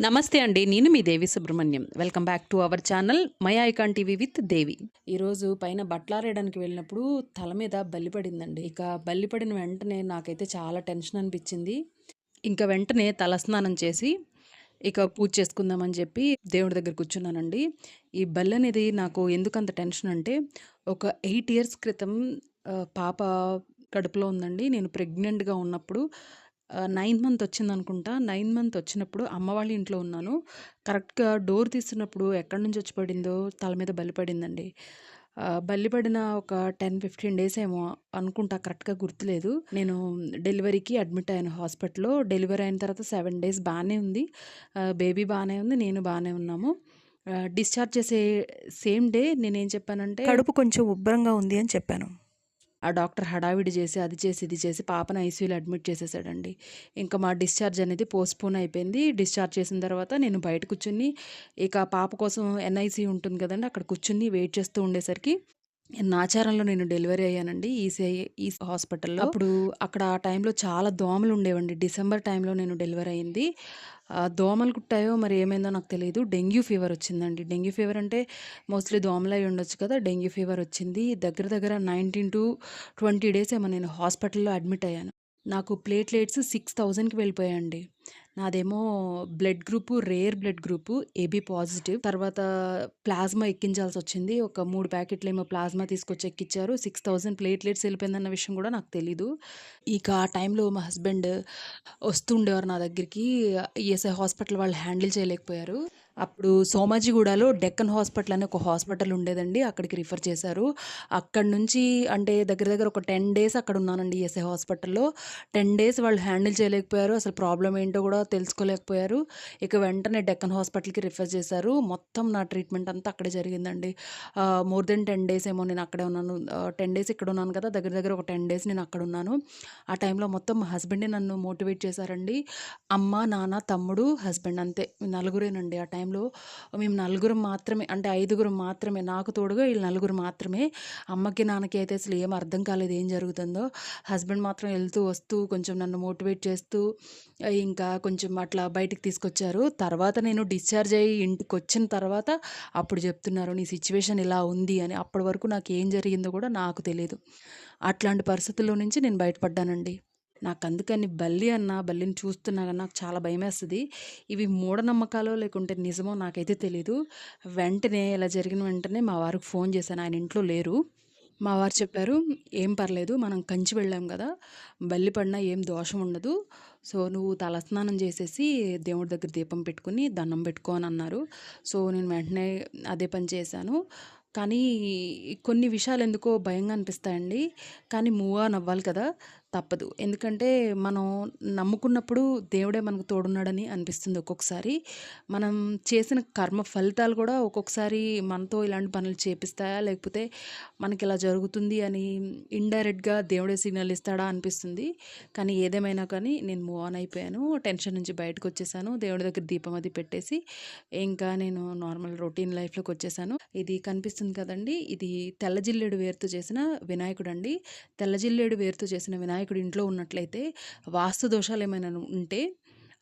నమస్తే అండి నేను మీ Devi Subrahmanyam. Welcome back to our channel my icon TV with Devi. ఈరోజు పైన బట్టలారేయడానికి వెళ్ళినప్పుడు తల మీద బల్లి పడిందండి. ఇక బల్లి పడిన వెంటనే నాకైతే చాలా టెన్షన్ అనిపించింది. ఇంకా వెంటనే తలస్నానం చేసి ఇక పూజ చేసుకుందామని చెప్పి దేవుడి దగ్గర కూర్చున్నానండి. ఈ బల్లి అనేది నాకు ఎందుకంత టెన్షన్ అంటే ఒక ఎయిట్ ఇయర్స్ క్రితం పాప కడుపులో ఉందండి. నేను ప్రెగ్నెంట్గా ఉన్నప్పుడు నైన్ మంత్ వచ్చింది అనుకుంటా నైన్ మంత్ వచ్చినప్పుడు అమ్మ వాళ్ళ ఇంట్లో ఉన్నాను. కరెక్ట్గా డోర్ తీస్తున్నప్పుడు ఎక్కడి నుంచి వచ్చి పడిందో తల మీద బలి పడిందండి. పడిన ఒక టెన్ ఫిఫ్టీన్ డేస్ ఏమో అనుకుంటా కరెక్ట్గా గుర్తులేదు. నేను డెలివరీకి అడ్మిట్ అయ్యాను హాస్పిటల్లో. డెలివరీ అయిన తర్వాత సెవెన్ డేస్ బాగానే ఉంది. బేబీ బాగానే ఉంది నేను బాగానే ఉన్నాము. డిశ్చార్జ్ చేసే సేమ్ డే నేనేం చెప్పానంటే కడుపు కొంచెం ఉబ్బరంగా ఉంది అని చెప్పాను. ఆ డాక్టర్ హడావిడి చేసి అది చేసి ఇది చేసి పాపను ఐసీయూలో అడ్మిట్ చేసేసాడండి. ఇంకా మా డిశ్చార్జ్ అనేది పోస్ట్పోన్ అయిపోయింది. డిశ్చార్జ్ చేసిన తర్వాత నేను బయట కూర్చుని ఇక పాప కోసం ఎన్ఐసి ఉంటుంది కదండి అక్కడ కూర్చుని వెయిట్ చేస్తూ ఉండేసరికి నాచారంలో నేను డెలివరీ అయ్యానండి ఈసీ ఈ హాస్పిటల్లో. అప్పుడు అక్కడ ఆ టైంలో చాలా దోమలు ఉండేవండి. డిసెంబర్ టైంలో నేను డెలివరీ అయింది దోమలు కుట్టాయో మరి ఏమైందో నాకు తెలియదు డెంగ్యూ ఫీవర్ వచ్చిందండి. డెంగ్యూ ఫీవర్ అంటే మోస్ట్లీ దోమలు అయి ఉండొచ్చు కదా డెంగ్యూ ఫీవర్ వచ్చింది. దగ్గర దగ్గర నైన్టీన్ టు ట్వంటీ డేస్ ఏమో నేను హాస్పిటల్లో అడ్మిట్ అయ్యాను. నాకు ప్లేట్లెట్స్ సిక్స్ థౌజండ్కి వెళ్ళిపోయాయండి. నాదేమో blood group rare blood group A B positive. తర్వాత ప్లాస్మా ఎక్కించాల్సి వచ్చింది ఒక మూడు ప్యాకెట్లు ఏమో ప్లాస్మా తీసుకొచ్చి ఎక్కించారు సిక్స్ థౌజండ్ ప్లేట్లెట్స్ వెళ్ళిపోయిందన్న విషయం కూడా నాకు తెలీదు. ఇక ఆ టైంలో మా హస్బెండ్ వస్తుండేవారు నా దగ్గరికి. ఈఎస్ఐ హాస్పిటల్ వాళ్ళు హ్యాండిల్ చేయలేకపోయారు. అప్పుడు సోమాజిగూడలో డెక్కన్ హాస్పిటల్ అనే ఒక హాస్పిటల్ ఉండేదండి అక్కడికి రిఫర్ చేశారు. అక్కడ నుంచి అంటే దగ్గర దగ్గర ఒక టెన్ డేస్ అక్కడ ఉన్నానండి ఎస్ఐ హాస్పిటల్లో. టెన్ డేస్ వాళ్ళు హ్యాండిల్ చేయలేకపోయారు అసలు ప్రాబ్లం ఏంటో కూడా తెలుసుకోలేకపోయారు. ఇక వెంటనే డెక్కన్ హాస్పిటల్కి రిఫర్ చేశారు. మొత్తం నా ట్రీట్మెంట్ అంతా అక్కడే జరిగిందండి. మోర్ దెన్ టెన్ డేస్ ఏమో నేను అక్కడే ఉన్నాను. టెన్ డేస్ ఇక్కడ ఉన్నాను కదా దగ్గర దగ్గర ఒక టెన్ డేస్ నేను అక్కడ ఉన్నాను. ఆ టైంలో మొత్తం మా హస్బెండే నన్ను మోటివేట్ చేశారండి. అమ్మ నాన్న తమ్ముడు హస్బెండ్ అంతే. నలుగురేనండి ఆ టైం టైంలో మేము నలుగురం మాత్రమే అంటే ఐదుగురం మాత్రమే నాకు తోడుగా వీళ్ళు నలుగురు మాత్రమే అమ్మకి నాన్నకి అయితే అసలు ఏం అర్థం కాలేదు ఏం జరుగుతుందో. హస్బెండ్ మాత్రం వెళ్తూ వస్తూ కొంచెం నన్ను మోటివేట్ చేస్తూ ఇంకా కొంచెం అట్లా బయటికి తీసుకొచ్చారు. తర్వాత నేను డిశ్చార్జ్ అయ్యి ఇంటికి వచ్చిన తర్వాత అప్పుడు చెప్తున్నారు నీ సిచ్యువేషన్ ఇలా ఉంది అని. అప్పటి వరకు నాకు ఏం జరిగిందో కూడా నాకు తెలియదు అట్లాంటి పరిస్థితుల్లో నుంచి నేను బయటపడ్డానండి. నాకు అందుకని బల్లి అన్న బల్లిని చూస్తున్నా కానీ నాకు చాలా భయమేస్తుంది. ఇవి మూఢనమ్మకాలో లేకుంటే నిజమో నాకైతే తెలీదు. వెంటనే ఇలా జరిగిన వెంటనే మా వారికి ఫోన్ చేశాను. ఆయన ఇంట్లో లేరు. మా వారు చెప్పారు ఏం పర్లేదు మనం కంచి వెళ్ళాం కదా. బల్లి పడినా ఏం దోషం ఉండదు. సో నువ్వు తలస్నానం చేసేసి దేవుడి దగ్గర దీపం పెట్టుకుని దండం పెట్టుకో అని అన్నారు. సో నేను వెంటనే అదే పని చేశాను. కానీ కొన్ని విషయాలు ఎందుకో భయంగా అనిపిస్తాయండి. కానీ మూవ్ ఆన్ అవ్వాలి కదా. తప్పదు. ఎందుకంటే మనం నమ్ముకున్నప్పుడు దేవుడే మనకు తోడున్నాడని అనిపిస్తుంది ఒక్కొక్కసారి. మనం చేసిన కర్మ ఫలితాలు కూడా ఒక్కొక్కసారి మనతో ఇలాంటి పనులు చేపిస్తాయా? లేకపోతే మనకి ఇలా జరుగుతుంది అని ఇండైరెక్ట్గా దేవుడే సిగ్నల్ ఇస్తాడా? అనిపిస్తుంది. కానీ ఏదేమైనా కానీ నేను మూవ్ ఆన్ అయిపోయాను. టెన్షన్ నుంచి బయటకు వచ్చేసాను. దేవుడి దగ్గర దీపం అది పెట్టేసి ఇంకా నేను నార్మల్ రొటీన్ లైఫ్లోకి వచ్చేసాను. ఇది కనిపిస్తుంది కదండి. ఇది తెల్ల జిల్లేడు వేరుతో చేసిన వినాయకుడు అండి తెల్ల జిల్లేడు వేరుతో చేసిన వినాయకుడు ఇంట్లో ఉన్నట్లయితే వాస్తు దోషాలు ఏమైనా ఉంటే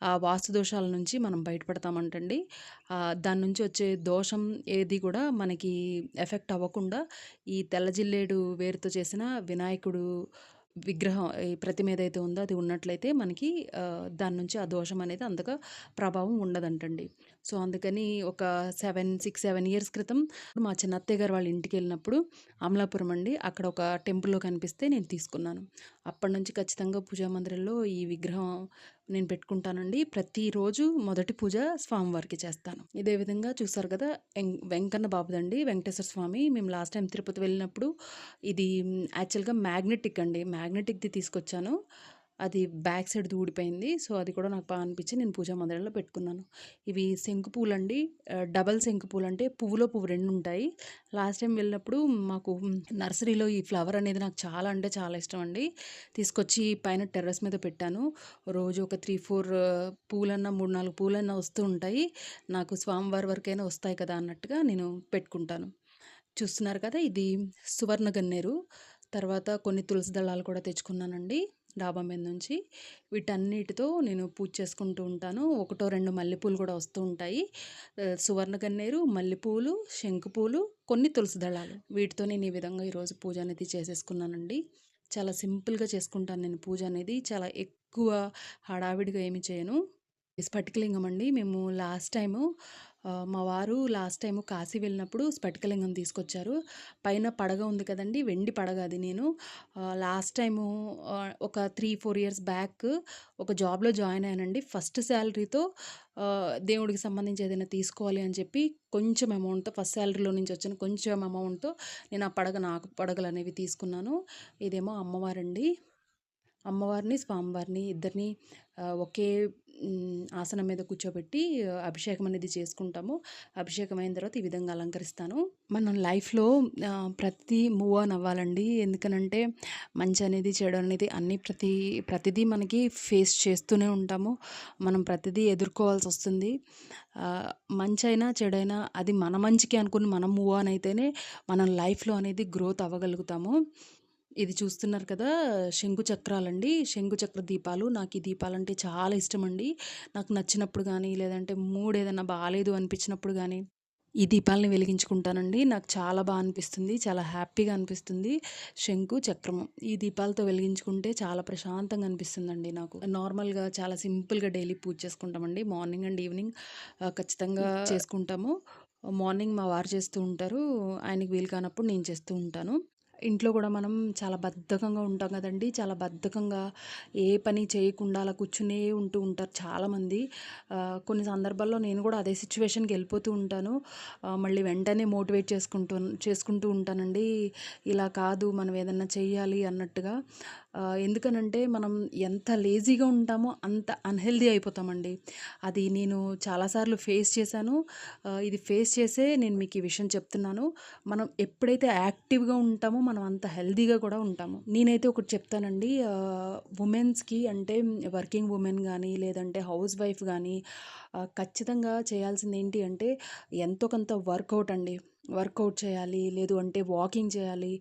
ఆ వాస్తు దోషాల నుంచి మనం బయటపడతామంటండి. దాని నుంచి వచ్చే దోషం ఏది కూడా మనకి ఎఫెక్ట్ అవ్వకుండా ఈ తెల్ల జిల్లేడు వేరుతో చేసిన వినాయకుడు విగ్రహం ఈ ప్రతిమ ఏదైతే ఉందో అది ఉన్నట్లయితే మనకి దాని నుంచి ఆ దోషం అనేది అంతగా ప్రభావం ఉండదంటండి. సో అందుకని ఒక సెవెన్ సిక్స్ సెవెన్ ఇయర్స్ క్రితం మా చిన్న అత్తయ్య గారు వాళ్ళ ఇంటికి వెళ్ళినప్పుడు అమలాపురం అండి. అక్కడ ఒక టెంపుల్లో కనిపిస్తే నేను తీసుకున్నాను. అప్పటి నుంచి ఖచ్చితంగా పూజా మందిరంలో ఈ విగ్రహం నేను పెట్టుకుంటానండి. ప్రతిరోజు మొదటి పూజ స్వామివారికి చేస్తాను. ఇదే విధంగా చూసారు కదా వెం- వెంకన్న బాబుదండి వెంకటేశ్వర స్వామి. మేము లాస్ట్ టైం తిరుపతి వెళ్ళినప్పుడు ఇది యాక్చువల్గా మ్యాగ్నెటిక్ అండి. మ్యాగ్నెటిక్ది తీసుకొచ్చాను. అది బ్యాక్ సైడ్ ఊడిపోయింది. సో అది కూడా నాకు బాగా అనిపించి నేను పూజా మందిరంలో పెట్టుకున్నాను. ఇవి శంకు పూలు అండి డబల్ శంకు పూలు అంటే పువ్వులో పువ్వు రెండు ఉంటాయి. లాస్ట్ టైం వెళ్ళినప్పుడు మాకు నర్సరీలో ఈ ఫ్లవర్ అనేది నాకు చాలా అంటే చాలా ఇష్టం అండి. తీసుకొచ్చి పైన టెర్రస్ మీద పెట్టాను. రోజు ఒక త్రీ ఫోర్ పూలన్నా మూడు నాలుగు పూలన్నా వస్తూ ఉంటాయి. నాకు స్వామివారి వరకైనా వస్తాయి కదా అన్నట్టుగా నేను పెట్టుకుంటాను. చూస్తున్నారు కదా ఇది సువర్ణ గన్నేరు. తర్వాత కొన్ని తులసి దళాలు కూడా తెచ్చుకున్నానండి. డాబా మీద నుంచి వీటన్నిటితో నేను పూజ చేసుకుంటూ ఉంటాను. ఒకటో రెండు మల్లెపూలు కూడా వస్తూ ఉంటాయి. సువర్ణగన్నేరు సువర్ణ గన్నేరు మల్లెపూలు శంకుపూలు కొన్ని తులసి దళాలు. వీటితో నేను ఈ విధంగా ఈరోజు పూజ అనేది చేసేసుకున్నానండి. చాలా సింపుల్గా చేసుకుంటాను నేను పూజ అనేది. చాలా ఎక్కువ హడావిడిగా ఏమి చేయను. స్ఫటికలింగం అండి. మేము లాస్ట్ టైము మా వారు లాస్ట్ టైము కాశీ వెళ్ళినప్పుడు స్ఫటికలింగం తీసుకొచ్చారు. పైన పడగ ఉంది కదండి వెండి పడగ అది నేను. లాస్ట్ టైము ఒక త్రీ ఫోర్ ఇయర్స్ బ్యాక్ ఒక జాబ్లో జాయిన్ అయ్యానండి. ఫస్ట్ శాలరీతో దేవుడికి సంబంధించి ఏదైనా తీసుకోవాలి అని చెప్పి కొంచెం అమౌంట్తో ఫస్ట్ శాలరీలో నుంచి వచ్చిన కొంచెం అమౌంట్తో నేను ఆ పడగ నాకు పడగలు అనేవి తీసుకున్నాను. ఇదేమో అమ్మవారండి. అమ్మవారిని స్వామివారిని ఇద్దరిని ఒకే ఆసనం మీద కూర్చోబెట్టి అభిషేకం అనేది చేసుకుంటాము. అభిషేకం అయిన తర్వాత ఈ విధంగా అలంకరిస్తాను. మనం లైఫ్లో ప్రతి మూవ్ ఆన్ అవ్వాలండి. ఎందుకనంటే మంచి అనేది చెడు అనేది అన్ని ప్రతి ప్రతిదీ మనకి ఫేస్ చేస్తూనే ఉంటాము. మనం ప్రతిదీ ఎదుర్కోవాల్సి వస్తుంది. మంచి అయినా చెడైనా అది మన మంచికి అనుకుని మనం మూవ్ ఆన్ అయితేనే మనం లైఫ్లో అనేది గ్రోత్ అవ్వగలుగుతాము. ఇది చూస్తున్నారు కదా శంకు చక్రాలండి. శంకు చక్ర దీపాలు. నాకు ఈ దీపాలంటే చాలా ఇష్టం అండి నాకు నచ్చినప్పుడు కానీ లేదంటే మూడ్ ఏదైనా బాగాలేదు అనిపించినప్పుడు కానీ ఈ దీపాలని వెలిగించుకుంటానండి. నాకు చాలా బాగా అనిపిస్తుంది. చాలా హ్యాపీగా అనిపిస్తుంది. శంకు చక్రము. ఈ దీపాలతో వెలిగించుకుంటే చాలా ప్రశాంతంగా అనిపిస్తుందండి నాకు. నార్మల్గా చాలా సింపుల్గా డైలీ పూజ చేసుకుంటామండి. మార్నింగ్ అండ్ ఈవినింగ్ ఖచ్చితంగా చేసుకుంటాము. మార్నింగ్ మా వారు చేస్తూ ఉంటారు. ఆయనకి వీలు కానప్పుడు నేను చేస్తూ ఉంటాను. ఇంట్లో కూడా మనం చాలా బద్ధకంగా ఉంటాం కదండి. చాలా బద్ధకంగా ఏ పని చేయకుండా అలా కూర్చునే ఉంటూ ఉంటారు చాలామంది. కొన్ని సందర్భాల్లో నేను కూడా అదే సిచ్యువేషన్కి వెళ్ళిపోతూ ఉంటాను. మళ్ళీ వెంటనే మోటివేట్ చేసుకుంటూ చేసుకుంటూ ఉంటానండి. ఇలా కాదు మనం ఏదన్నా చేయాలి అన్నట్టుగా. ఎందుకనంటే మనం ఎంత లేజీగా ఉంటామో అంత అన్హెల్దీ అయిపోతామండి. అది నేను చాలాసార్లు ఫేస్ చేశాను. ఇది ఫేస్ చేసే నేను మీకు ఈ విషయం చెప్తున్నాను. మనం ఎప్పుడైతే యాక్టివ్గా ఉంటామో మనం అంత హెల్దీగా కూడా ఉంటాము. నేనైతే ఒకటి చెప్తానండి. ఉమెన్స్కి అంటే వర్కింగ్ ఉమెన్ కానీ లేదంటే హౌస్ వైఫ్ కానీ ఖచ్చితంగా చేయాల్సింది ఏంటి అంటే ఎంతో కొంత వర్కౌట్ అండి. వర్కౌట్ చేయాలి లేదు అంటే వాకింగ్ చేయాలి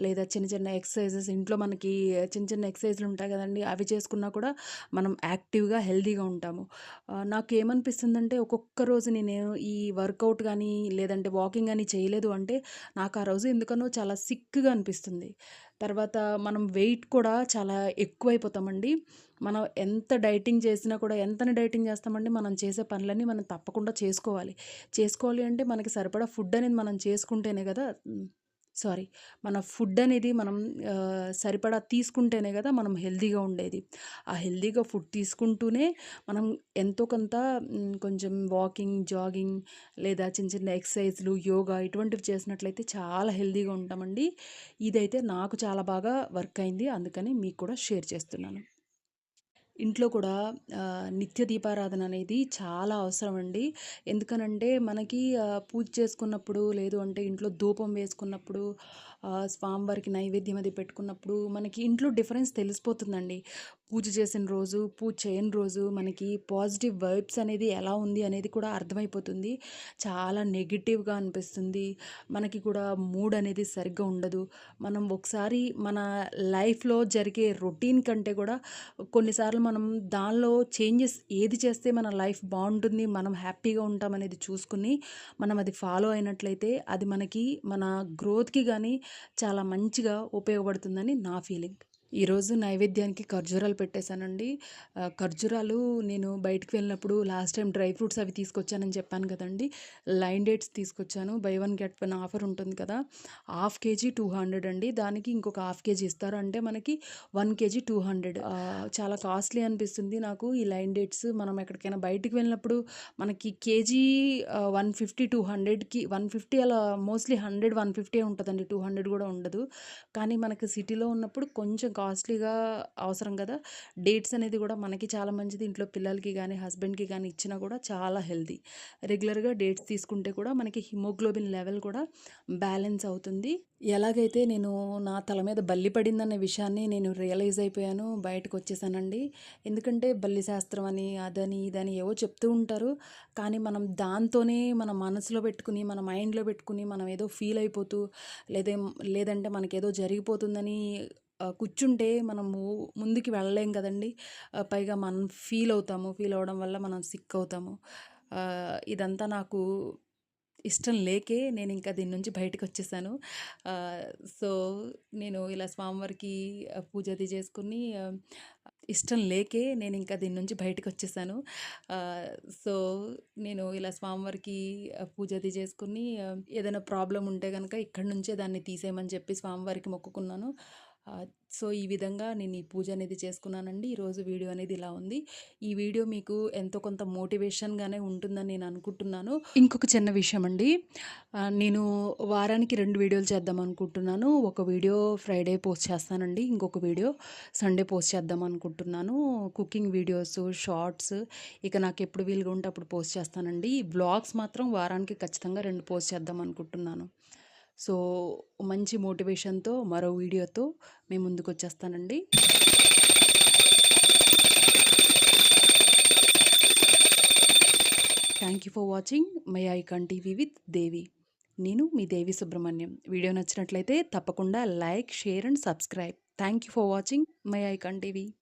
లేదా చిన్న చిన్న ఎక్సర్సైజెస్ ఇంట్లో మనకి చిన్న చిన్న ఎక్సర్సైజ్లు ఉంటాయి కదండి అవి చేసుకున్నా కూడా మనం యాక్టివ్గా హెల్తీగా ఉంటాము. నాకు ఏమనిపిస్తుందంటే ఒక్కొక్క రోజు నేను ఈ వర్కౌట్ కానీ లేదంటే వాకింగ్ కానీ చేయలేదు అంటే నాకు ఆ రోజు ఎందుకనో చాలా సిక్గా అనిపిస్తుంది. తర్వాత మనం వెయిట్ కూడా చాలా ఎక్కువైపోతామండి. మనం ఎంత డైటింగ్ చేసినా కూడా ఎంతని డైటింగ్ చేస్తామండి మనం చేసే పనులన్నీ మనం తప్పకుండా చేసుకోవాలి. చేసుకోవాలి అంటే మనకి సరిపడా ఫుడ్ అనేది మనం చేసుకుంటేనే కదా సారీ. మన ఫుడ్ అనేది మనం సరిపడా తీసుకుంటేనే కదా మనం హెల్తీగా ఉండేది. ఆ హెల్తీగా ఫుడ్ తీసుకుంటూనే మనం ఎంతో కొంత కొంచెం వాకింగ్ జాగింగ్ లేదా చిన్న చిన్న ఎక్సర్సైజ్లు యోగా ఇటువంటివి చేసినట్లయితే చాలా హెల్తీగా ఉంటామండి. ఇదైతే నాకు చాలా బాగా వర్క్ అయింది. అందుకని మీకు కూడా షేర్ చేస్తున్నాను. ఇంట్లో కూడా నిత్య దీపారాధన అనేది చాలా అవసరం అండి ఎందుకనంటే మనకి పూజ చేసుకున్నప్పుడు లేదు అంటే ఇంట్లో ధూపం వేసుకున్నప్పుడు స్వామివారికి నైవేద్యం అది పెట్టుకున్నప్పుడు మనకి ఇంట్లో డిఫరెన్స్ తెలిసిపోతుందండి. పూజ చేసిన రోజు పూజ చేయని రోజు మనకి పాజిటివ్ వైబ్స్ అనేది ఎలా ఉంది అనేది కూడా అర్థమైపోతుంది. చాలా నెగిటివ్గా అనిపిస్తుంది. మనకి కూడా మూడ్ అనేది సరిగ్గా ఉండదు. మనం ఒకసారి మన లైఫ్లో జరిగే రొటీన్ కంటే కూడా కొన్నిసార్లు మనం దానిలో చేంజెస్ ఏది చేస్తే మన లైఫ్ బాగుంటుంది మనం హ్యాపీగా ఉంటాం అనేది చూసుకుని మనం అది ఫాలో అయినట్లయితే అది మనకి మన గ్రోత్కి కానీ చాలా మంచిగా ఉపయోగపడుతుందని నా ఫీలింగ్. ఈరోజు నైవేద్యానికి ఖర్జూరాలు పెట్టేశానండి. ఖర్జూరాలు నేను బయటకు వెళ్ళినప్పుడు లాస్ట్ టైం డ్రై ఫ్రూట్స్ అవి తీసుకొచ్చానని చెప్పాను కదండి. లైన్ డేట్స్ తీసుకొచ్చాను. Buy one get one offer ఉంటుంది కదా. హాఫ్ కేజీ టూ హండ్రెడ్ అండి. దానికి ఇంకొక హాఫ్ కేజీ ఇస్తారు. అంటే మనకి one K G two hundred. చాలా కాస్ట్లీ అనిపిస్తుంది నాకు ఈ లైన్ డేట్స్. మనం ఎక్కడికైనా బయటికి వెళ్ళినప్పుడు మనకి K G one fifty two హండ్రెడ్కి వన్ ఫిఫ్టీ అలా మోస్ట్లీ హండ్రెడ్ వన్ ఫిఫ్టీ ఉంటుందండి. టూ హండ్రెడ్ కూడా ఉండదు. కానీ మనకి సిటీలో ఉన్నప్పుడు కొంచెం కాస్ట్లీగా అవసరం కదా. డేట్స్ అనేది కూడా మనకి చాలా మంచిది. ఇంట్లో పిల్లలకి కానీ హస్బెండ్కి కానీ ఇచ్చినా కూడా చాలా హెల్తీ. రెగ్యులర్గా డేట్స్ తీసుకుంటే కూడా మనకి హిమోగ్లోబిన్ లెవెల్ కూడా బ్యాలెన్స్ అవుతుంది. ఎలాగైతే నేను నా తల మీద బల్లి పడిందన్న విషయాన్ని నేను రియలైజ్ అయిపోయాను బయటకు వచ్చేసానండి. ఎందుకంటే బల్లి శాస్త్రం అని అదని ఇదని ఏవో చెప్తూ ఉంటారు. కానీ మనం దాంతోనే మన మనసులో పెట్టుకుని మన మైండ్లో పెట్టుకుని మనం ఏదో ఫీల్ అయిపోతూ లేదే లేదంటే మనకేదో జరిగిపోతుందని కూర్చుంటే మనము ముందుకి వెళ్ళలేం కదండీ! పైగా మనం ఫీల్ అవుతాము. ఫీల్ అవ్వడం వల్ల మనం సిక్ అవుతాము. ఇదంతా నాకు ఇష్టం లేకే నేను ఇంకా దీని నుంచి బయటకొచ్చేసాను. వచ్చేసాను సో, నేను ఇలా స్వామివారికి పూజ అది చేసుకుని ఇష్టం లేకే నేను ఇంకా దీని నుంచి బయటకొచ్చేసాను. వచ్చేసాను సో, నేను ఇలా స్వామివారికి పూజ అది చేసుకుని ఏదైనా ప్రాబ్లం ఉంటే కనుక ఇక్కడి నుంచే దాన్ని తీసేయమని చెప్పి స్వామివారికి మొక్కుకున్నాను. సో, ఈ విధంగా నేను ఈ పూజ అనేది చేసుకున్నానండి. ఈరోజు వీడియో అనేది ఇలా ఉంది. ఈ వీడియో మీకు ఎంతో కొంత మోటివేషన్‌గానే ఉంటుందని నేను అనుకుంటున్నాను. ఇంకొక చిన్న విషయం అండి. నేను వారానికి రెండు వీడియోలు చేద్దాం అనుకుంటున్నాను. ఒక వీడియో ఫ్రైడే పోస్ట్ చేస్తానండి. ఇంకొక వీడియో సండే పోస్ట్ చేద్దాం అనుకుంటున్నాను. కుకింగ్ వీడియోస్, షార్ట్స్ ఇక నాకు ఎప్పుడు వీలుగా ఉంటే అప్పుడు పోస్ట్ చేస్తానండి. బ్లాగ్స్ మాత్రం వారానికి ఖచ్చితంగా రెండు పోస్ట్ చేద్దాం అనుకుంటున్నాను. సో, మంచి మోటివేషన్‌తో మరో వీడియోతో మేము ముందుకు వచ్చేస్తానండి thank you for watching my icon TV with Devi. నేను మీ దేవి సుబ్రహ్మణ్యం. వీడియో నచ్చినట్లయితే తప్పకుండా like, share and subscribe. Thank you for watching my icon TV.